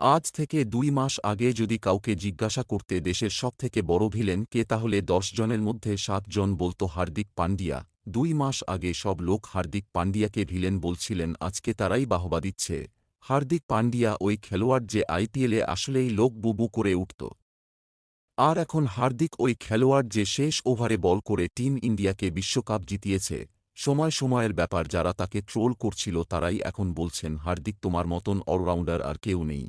আজ থেকে দুই মাস আগে যদি কাউকে জিজ্ঞাসা করতে দেশের সবথেকে বড় ভিলেন কে, তাহলে দশ জনের মধ্যে সাত জন বলতো হার্দিক পান্ডিয়া। দুই মাস আগে সব লোক হার্দিক পান্ডিয়াকে ভিলেন বলছিলেন, আজকে তারাই বাহবা দিচ্ছে। হার্দিক পান্ডিয়া ওই খেলোয়াড় যে আইপিএলে আসলেই লোক বুবু করে উঠত। আর এখন হার্দিক ওই খেলোয়াড় যে শেষ ওভারে বল করে টিম ইন্ডিয়াকে বিশ্বকাপ জিতিয়েছে। সময় সময়ের ব্যাপার, যারা তাকে ট্রোল করছিল তারাই এখন বলছেন, হার্দিক তোমার মতন অলরাউন্ডার আর কেউ নেই।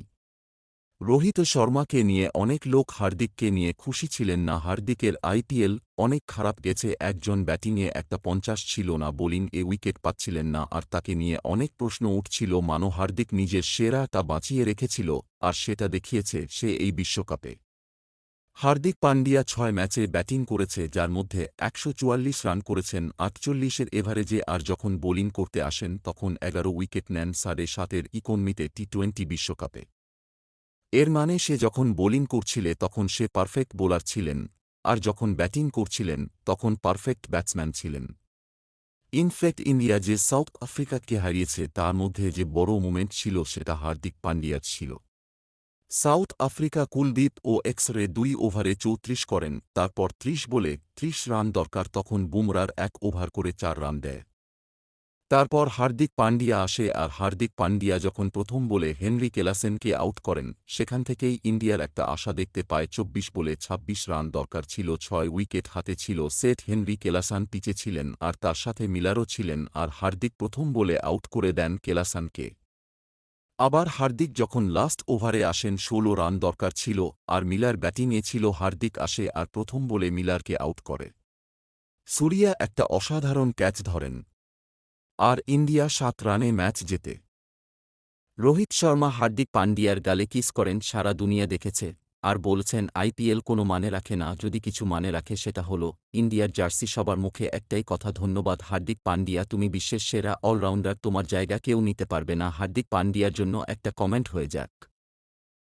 রোহিত শর্মাকে নিয়ে অনেক লোক হার্দিককে নিয়ে খুশি ছিলেন না। হার্দিকের আইপিএল অনেক খারাপ গেছে, একজন ব্যাটিংয়ে একটা পঞ্চাশ ছিল না, বোলিং এ উইকেট পাচ্ছিলেন না, আর তাকে নিয়ে অনেক প্রশ্ন উঠছিল। মানো হার্দিক নিজের সেরাটা বাঁচিয়ে রেখেছিল, আর সেটা দেখিয়েছে সে এই বিশ্বকাপে। হার্দিক পান্ডিয়া ছয় ম্যাচে ব্যাটিং করেছে, যার মধ্যে একশো রান করেছেন, আটচল্লিশের এভারেজে, আর যখন বোলিং করতে আসেন, তখন এগারো উইকেট নেন সাড়ে সাতের ইকোনমিতে টি টোয়েন্টি বিশ্বকাপে। এর মানে সে যখন বোলিং করছিলে তখন সে পারফেক্ট বোলার ছিলেন, আর যখন ব্যাটিং করছিলেন তখন পারফেক্ট ব্যাটসম্যান ছিলেন। ইনফ্যাক্ট ইন্ডিয়া যে সাউথ আফ্রিকাকে হারিয়েছে তার মধ্যে যে বড় মুমেন্ট ছিল সেটা হার্দিক পান্ডিয়ার ছিল। সাউথ আফ্রিকা কুলদীপ ও এক্সরে দুই ওভারে চৌত্রিশ করেন, তারপর ত্রিশ বলে ত্রিশ রান দরকার তখন বুমরার এক ওভার করে চার রান দেয়। তারপর হার্দিক পান্ডিয়া আসে আর হার্দিক পান্ডিয়া যখন প্রথম বলে হেনরি কেলাসেনকে আউট করেন, সেখান থেকেই ইন্ডিয়ার একটা আশা দেখতে পায়, চব্বিশ বলে ২৬ রান দরকার ছিল, ছয় উইকেট হাতে ছিল, সেট হেনরি কেলাসান পিচে ছিলেন আর তার সাথে মিলারও ছিলেন আর হার্দিক প্রথম বলে আউট করে দেন কেলাসানকে। আবার হার্দিক যখন লাস্ট ওভারে আসেন, ষোলো রান দরকার ছিল আর মিলার ব্যাটিংয়ে ছিল হার্দিক আসে আর প্রথম বলে মিলারকে আউট করে। সুরিয়া একটা অসাধারণ ক্যাচ ধরেন আর ইন্ডিয়া সাত রানে ম্যাচ জেতে। রোহিত শর্মা হার্দিক পান্ডিয়ার গালে কিস করেন সারা দুনিয়া দেখেছে, আর বলছেন আইপিএল কোনো মানে রাখে না, যদি কিছু মানে রাখে সেটা হলো, ইন্ডিয়ার জার্সি সবার মুখে একটাই কথা, ধন্যবাদ হার্দিক পান্ডিয়া তুমি বিশ্বের সেরা অলরাউন্ডার, তোমার জায়গা কেউ নিতে পারবে না। হার্দিক পান্ডিয়ার জন্য একটা কমেন্ট হয়ে যাক।